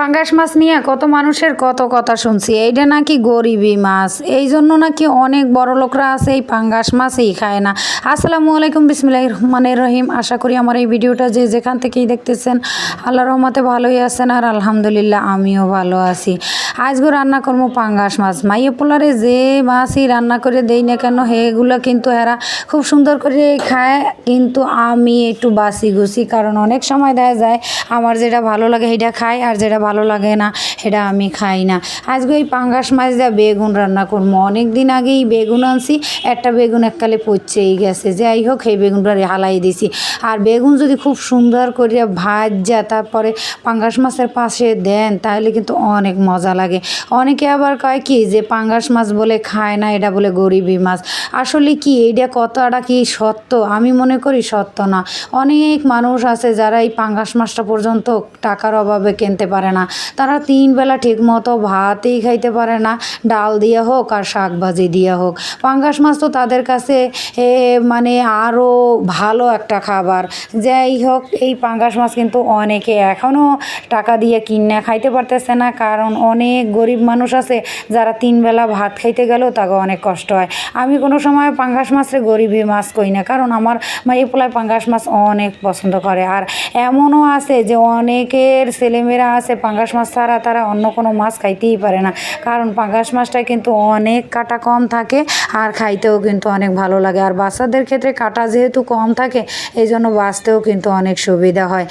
পাঙ্গাস মাছ নিয়ে কত মানুষের কত কথা শুনছি। এইটা নাকি গরিবী মাছ। এই জন্য নাকি অনেক বড় লোকরা আছে এই পাঙ্গাস মাছই খায় না। আসসালামু আলাইকুম বিসমিল্লাহ রহমানের রহিম। আশা করি আমার এই ভিডিওটা যে যেখান থেকেই দেখতেছেন আল্লাহ রহমতে ভালোই আছেন আর আলহামদুলিল্লাহ আমিও ভালো আছি। আজকে রান্না করব পাঙ্গাস মাছ। মাইয়ে পোলারে যে মাছই রান্না করে দেই না কেন সেগুলো কিন্তু এরা খুব সুন্দর করে খায়। কিন্তু আমি একটু বাসি গুছি, কারণ অনেক সময় দেখা যায় আমার যেটা ভালো লাগে সেটা খাই, আর যেটা ভালো লাগে না সেটা আমি খাই না। আজকে ওই পাঙ্গাস মাছ দিয়ে বেগুন রান্না করব অনেক দিন আগেই বেগুন আনছি, একটা বেগুন এককালে পচেই গেছে। যাই হোক, সেই বেগুনটা হালাই দিছি। আর বেগুন যদি খুব সুন্দর করে ভাজা, তারপরে পাঙ্গাস মাছের পাশে দেন, তাহলে কিন্তু অনেক মজা লাগে। অনেকে আবার কয় কি যে পাঙ্গাস মাছ বলে খায় না, এটা বলে গরিবি মাছ। আসলে কি এইটা কতটা কি সত্য? আমি মনে করি সত্য না। অনেক মানুষ আছে যারা এই পাঙ্গাস মাছটা পর্যন্ত টাকার অভাবে কিনতে পারে না। তারা তিন বেলা ঠিক মতো ভাতই খাইতে পারে না। ডাল দিয়ে হোক আর শাক ভাজি দিয়ে হোক। পাঙ্গাস মাছ তো তাদের কাছে মানে আরও ভালো একটা খাবার। যাই হোক, এই পাঙ্গাস মাছ কিন্তু অনেকে এখনও টাকা দিয়ে কিনে খাইতে পারতেছে না। কারণ অনেক গরিব মানুষ আছে, যারা তিন বেলা ভাত খাইতে গেলেও তাকে অনেক কষ্ট হয়। আমি কোনো সময় পাঙ্গাস মাছে গরিবী মাছ কই না, কারণ আমার মাই পোলায় পাঙ্গাস মাছ অনেক পছন্দ করে। আর এমনও আছে যে অনেকের ছেলেমেয়েরা আছে, পাঙ্গাস মাছ ছাড়া তারা অন্য কোনো মাছ খাইতেই পারে না। কারণ পাঙ্গাস মাছটা কিন্তু অনেক কাটা কম থাকে আর খাইতেও কিন্তু অনেক ভালো লাগে। আর বাচ্চাদের ক্ষেত্রে কাটা যেহেতু কম থাকে, এই জন্য বাঁচতেও কিন্তু অনেক সুবিধা হয়।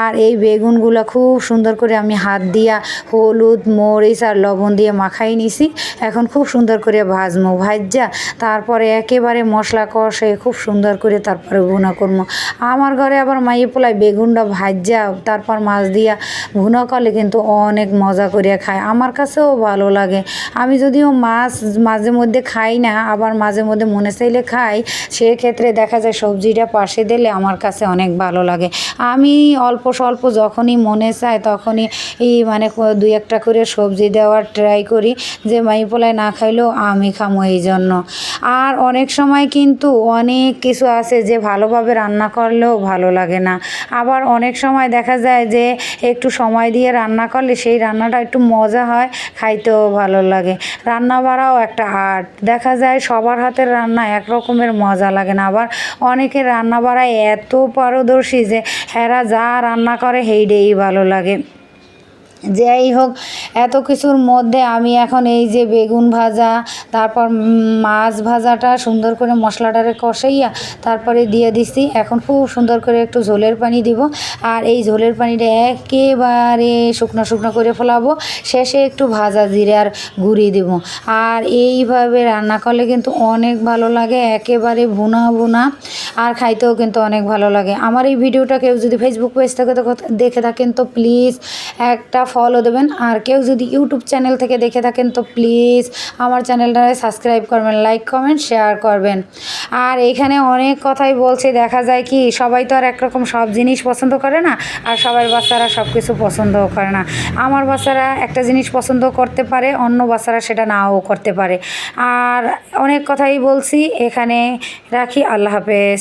আর এই বেগুনগুলো খুব সুন্দর করে আমি হাত দিয়া হলুদ মরিচ আর লবণ দিয়ে মাখাই নিছি। এখন খুব সুন্দর করে ভাজমো ভাজা তারপরে একেবারে মশলা কষে খুব সুন্দর করে তারপরে ভুনা করব আমার ঘরে আবার মাইয়ে পোলায় বেগুনটা ভাজা তারপর মাছ দিয়া ভুনা করলে কিন্তু অনেক মজা করিয়া খায়। আমার কাছেও ভালো লাগে। আমি যদিও মাছ মাঝে মধ্যে খাই না, আবার মাঝে মধ্যে মনে চাইলে খাই। সেক্ষেত্রে দেখা যায় সবজিটা পাশে দিলে আমার কাছে অনেক ভালো লাগে। আমি অল্প স্বল্প যখনই মনে চায় তখনই মানে দুই একটা করে সবজি দেওয়ার ট্রাই করি যে মাই পোলায় না খাইলেও আমি খামো এই জন্য আর অনেক সময় কিন্তু অনেক কিছু আছে যে ভালোভাবে রান্না করলেও ভালো লাগে না। আবার অনেক সময় দেখা যায় যে একটু সময় দিয়ে রান্না করলে সেই রান্নাটা একটু মজা হয়, খাইতেও ভালো লাগে। রান্না বাড়াও একটা আর্ট দেখা যায় সবার হাতের রান্না এক রকমের মজা লাগে না। আবার অনেকের রান্না বাড়ায় এত পারদর্শী যে এরা যা রান্না করে হেইডেই ভালো লাগে। যাই হোক, এত কিছুর মধ্যে আমি এখন এই যে বেগুন ভাজা, তারপর মাছ ভাজাটা সুন্দর করে মশলাটারে কষাইয়া তারপরে দিয়ে দিছি। এখন খুব সুন্দর করে একটু ঝোলের পানি দিব। আর এই ঝোলের পানিটা একেবারে শুকনো শুকনো করে ফেলাবো। শেষে একটু ভাজা জিরে আর গুঁড়ি দেব। আর এইভাবে রান্না করলে কিন্তু অনেক ভালো লাগে, একেবারে ভুনা ভুনা। আর খাইতেও কিন্তু অনেক ভালো লাগে। আমার এই ভিডিওটা কেউ যদি ফেসবুক পেজ থেকে দেখে থাকেন, তো প্লিজ একটা ফলো দেবেন। আর কেউ যদি ইউটিউব চ্যানেল থেকে দেখে থাকেন, তো প্লিজ আমার চ্যানেলটাকে সাবস্ক্রাইব করবেন লাইক কমেন্ট শেয়ার করবেন। আর এখানে অনেক কথাই বলছে, দেখা যায় কি সবাই তো আর একরকম সব জিনিস পছন্দ করে না, আর সবার বাচ্চারা সব কিছু পছন্দও করে না। আমার বাচ্চারা একটা জিনিস পছন্দ করতে পারে, অন্য বাচ্চারা সেটা নাও করতে পারে। আর অনেক কথাই বলছি, এখানে রাখি, আল্লাহ হাফেজ।